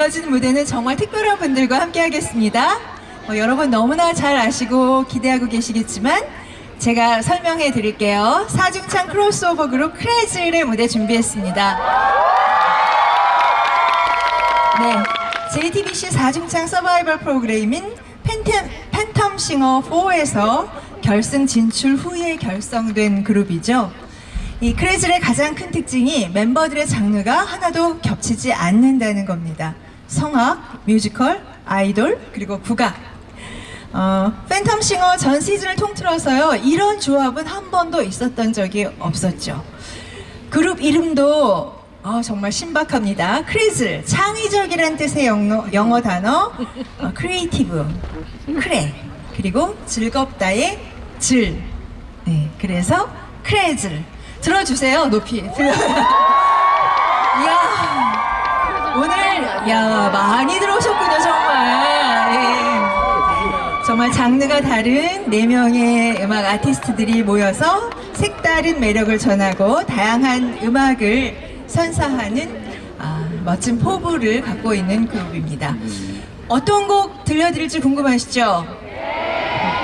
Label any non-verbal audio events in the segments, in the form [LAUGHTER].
이어진 무대는 정말 특별한 분들과 함께 하겠습니다. 어, 여러분 너무나 잘 아시고 기대하고 계시겠지만 제가 설명해 드릴게요. 사중창 크로스오버 그룹 크레즐의 무대 준비했습니다. 네, JTBC 사중창 서바이벌 프로그램인 팬텀, 팬텀 싱어 4에서 결승 진출 후에 결성된 그룹이죠. 이 크레즐의 가장 큰 특징이 멤버들의 장르가 하나도 겹치지 않는다는 겁니다. 성악, 뮤지컬, 아이돌, 그리고 국악. 어, 팬텀 싱어 전 시즌을 통틀어서요, 이런 조합은 한 번도 있었던 적이 없었죠. 그룹 이름도 어, 정말 신박합니다. 크리즐, 창의적이란 뜻의 영어, 영어 단어, 어, 크리에이티브, 크레, 그리고 즐겁다의 즐. 네, 그래서 크레즐. 들어주세요, 높이. [LAUGHS] 이야, 오늘, 야, 많이 들어오셨군요, 정말. 예. 정말 장르가 다른 네 명의 음악 아티스트들이 모여서 색다른 매력을 전하고 다양한 음악을 선사하는 아, 멋진 포부를 갖고 있는 그룹입니다. 어떤 곡 들려드릴지 궁금하시죠?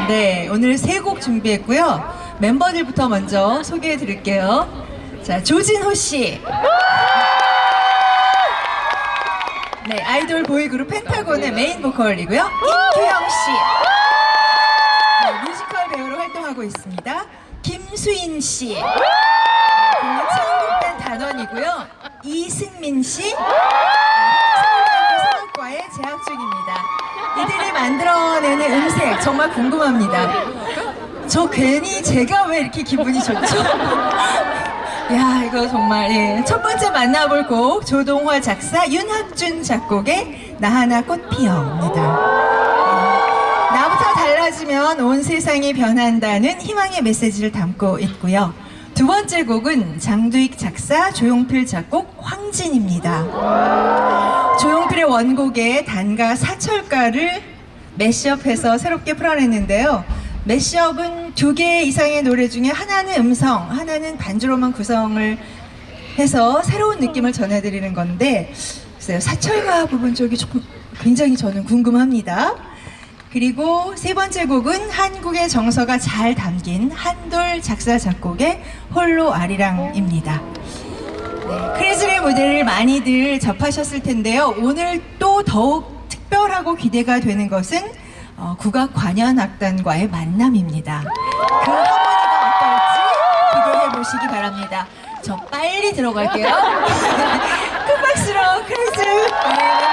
네, 오늘 세 곡 준비했고요. 멤버들부터 먼저 소개해 드릴게요. 자, 조진호 씨. 네, 아이돌 보이그룹 펜타곤의 메인 보컬이고요. 임규영 씨. 네, 뮤지컬 배우로 활동하고 있습니다. 김수인 씨. 네, 국내 창극단 단원이고요. 이승민 씨. 네, 서울대학교 성악과에 재학 중입니다. 이들이 만들어내는 음색 정말 궁금합니다. 저 괜히 제가 왜 이렇게 기분이 좋죠? 야 이거 정말 예. 첫 번째 만나볼 곡 조동화 작사 윤학준 작곡의 나 하나 꽃 피어입니다. 예. 나부터 달라지면 온 세상이 변한다는 희망의 메시지를 담고 있고요. 두 번째 곡은 장두익 작사 조용필 작곡 황진입니다. 조용필의 원곡에 단가 사철가를 매시업해서 새롭게 풀어냈는데요. 매시업은 두 개 이상의 노래 중에 하나는 음성, 하나는 반주로만 구성을 해서 새로운 느낌을 전해드리는 건데 글쎄요, 사철가 부분 쪽이 조금 굉장히 저는 궁금합니다. 그리고 세 번째 곡은 한국의 정서가 잘 담긴 한돌 작사 작곡의 홀로 아리랑입니다. 네, 크리즐의 무대를 많이들 접하셨을 텐데요. 오늘 또 더욱 특별하고 기대가 되는 것은 어, 국악 관현악단과의 만남입니다. 그 하모니가 어떨지 기대해 보시기 바랍니다. 저 빨리 들어갈게요. 큰 박수로 크리즐. 네,